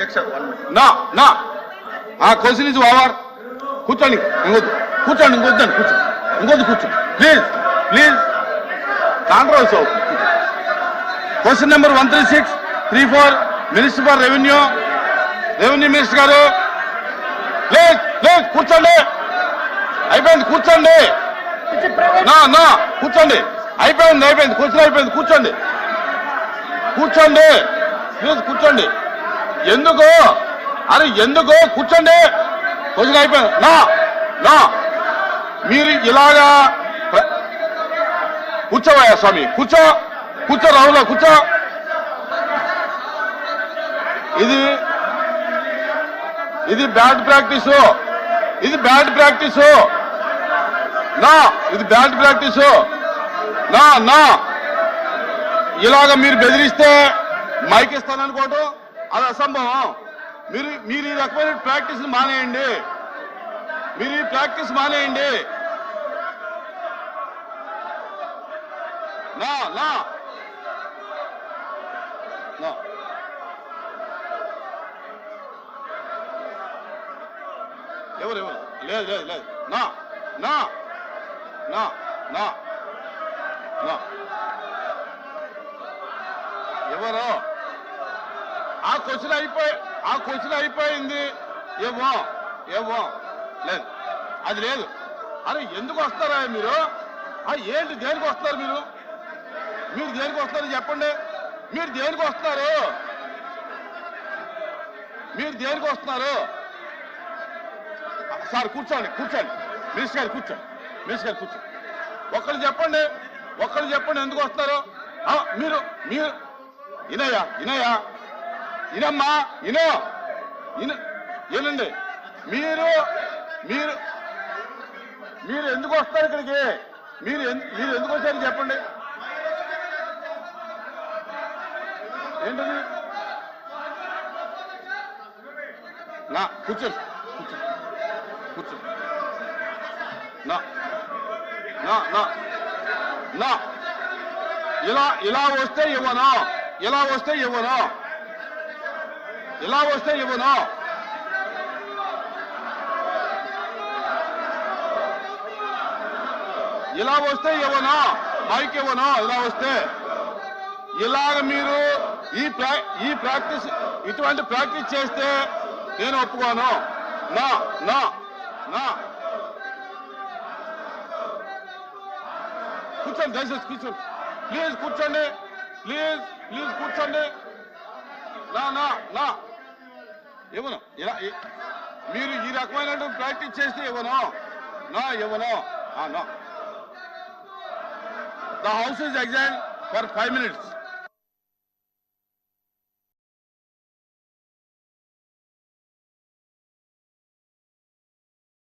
One నా నా. ఆ క్వశ్చన్ ఇస్ ఓవర్ కూర్చోండి ఇంకొద్దు. కూర్చోండి ఇంకొద్దండి కూర్చో ఇంకొద్దు కూర్చో. ప్లీజ్ ప్లీజ్ కాంట్రవర్సీ అవుతుంది question number one three six three four minister for revenue revenue minister గారు. ప్లీజ్ ప్లీజ్ కూర్చోండి. అయిపోయింది కూర్చోండి. నా నా కూర్చోండి. అయిపోయింది అయిపోయింది క్వశ్చన్ అయిపోయింది కూర్చోండి. కూర్చోండి. ప్లీజ్ కూర్చోండి. ఎందుకు? అరే ఎందుకు? కూర్చోండి. కొంచెం అయిపోయింది. నా నా మీరు ఇలాగా కూర్చోవయ్యా స్వామి. కూర్చో కూర్చో రాహుల్ కూర్చో. ఇది ఇది బ్యాడ్ ప్రాక్టీసు. ఇది బ్యాడ్ ప్రాక్టీసు. నా ఇది బ్యాడ్ ప్రాక్టీసు. నా నా ఇలాగ మీరు బెదిరిస్తే మైక్ ఇస్తాననుకోవటం. అది అసంభవం మీరు మీరు ఈ రకమైన ప్రాక్టీస్ మానేయండి. మీరు ఈ ప్రాక్టీస్ మానేయండి. నా. నా. ఎవరు ఎవరు? లేదు లేదు లేదు. నా నా. నా నా. నా. ఎవరు? ఆ క్వశ్చన్ అయిపోయి ఆ క్వశ్చన్ అయిపోయింది. ఏమో ఏమో. లేదు అది లేదు. అరే ఎందుకు వస్తారా మీరు? ఆ ఏంటి దేనికి వస్తారు మీరు? మీరు దేనికి వస్తారు చెప్పండి. మీరు దేనికి వస్తున్నారు మీరు దేనికి వస్తున్నారు? సార్ కూర్చోండి కూర్చోండి. మినిస్ గారు కూర్చోండి. మినిస్ గారు కూర్చోండి. ఒక్కళ్ళు చెప్పండి ఒక్కళ్ళు చెప్పండి ఎందుకు వస్తారు? మీరు మీరు ఇనయ్యా ఇనయ్యా ఇనమ్మా ఇనో. ఇన ఏనండి మీరు మీరు మీరు ఎందుకు వస్తారు ఇక్కడికి? మీరు మీరు ఎందుకు వచ్చారు చెప్పండి. ఏంటది? నా కూర్చోండి కూర్చో. నా నా నా నా. ఇలా ఇలా వస్తే ఇవ్వను. ఇలా వస్తే ఇవ్వను. ఇలా వస్తే ఇవ్వను ఇలా వస్తే ఇవ్వను మైక్ ఇవ్వను ఇలా వస్తే. ఇలాగ మీరు ఈ ప్రా ఈ ప్రాక్టీస్ ఇటువంటి ప్రాక్టీస్ చేస్తే నేను ఒప్పుకోను. నా నా నా. కూర్చోండి దయచేసి కూర్చోండి. ప్లీజ్ కూర్చోండి. ప్లీజ్ ప్లీజ్ కూర్చోండి. నా నా నా. ఇవ్వను. ఇలా మీరు ఈ రకమైనటువంటి ప్రాక్టీస్ చేస్తే ఇవ్వను. నా ఇవ్వను. ఆ, ద హౌస్ ఇస్ ఎగ్జైన్ ఫర్ ఫైవ్ మినిట్స్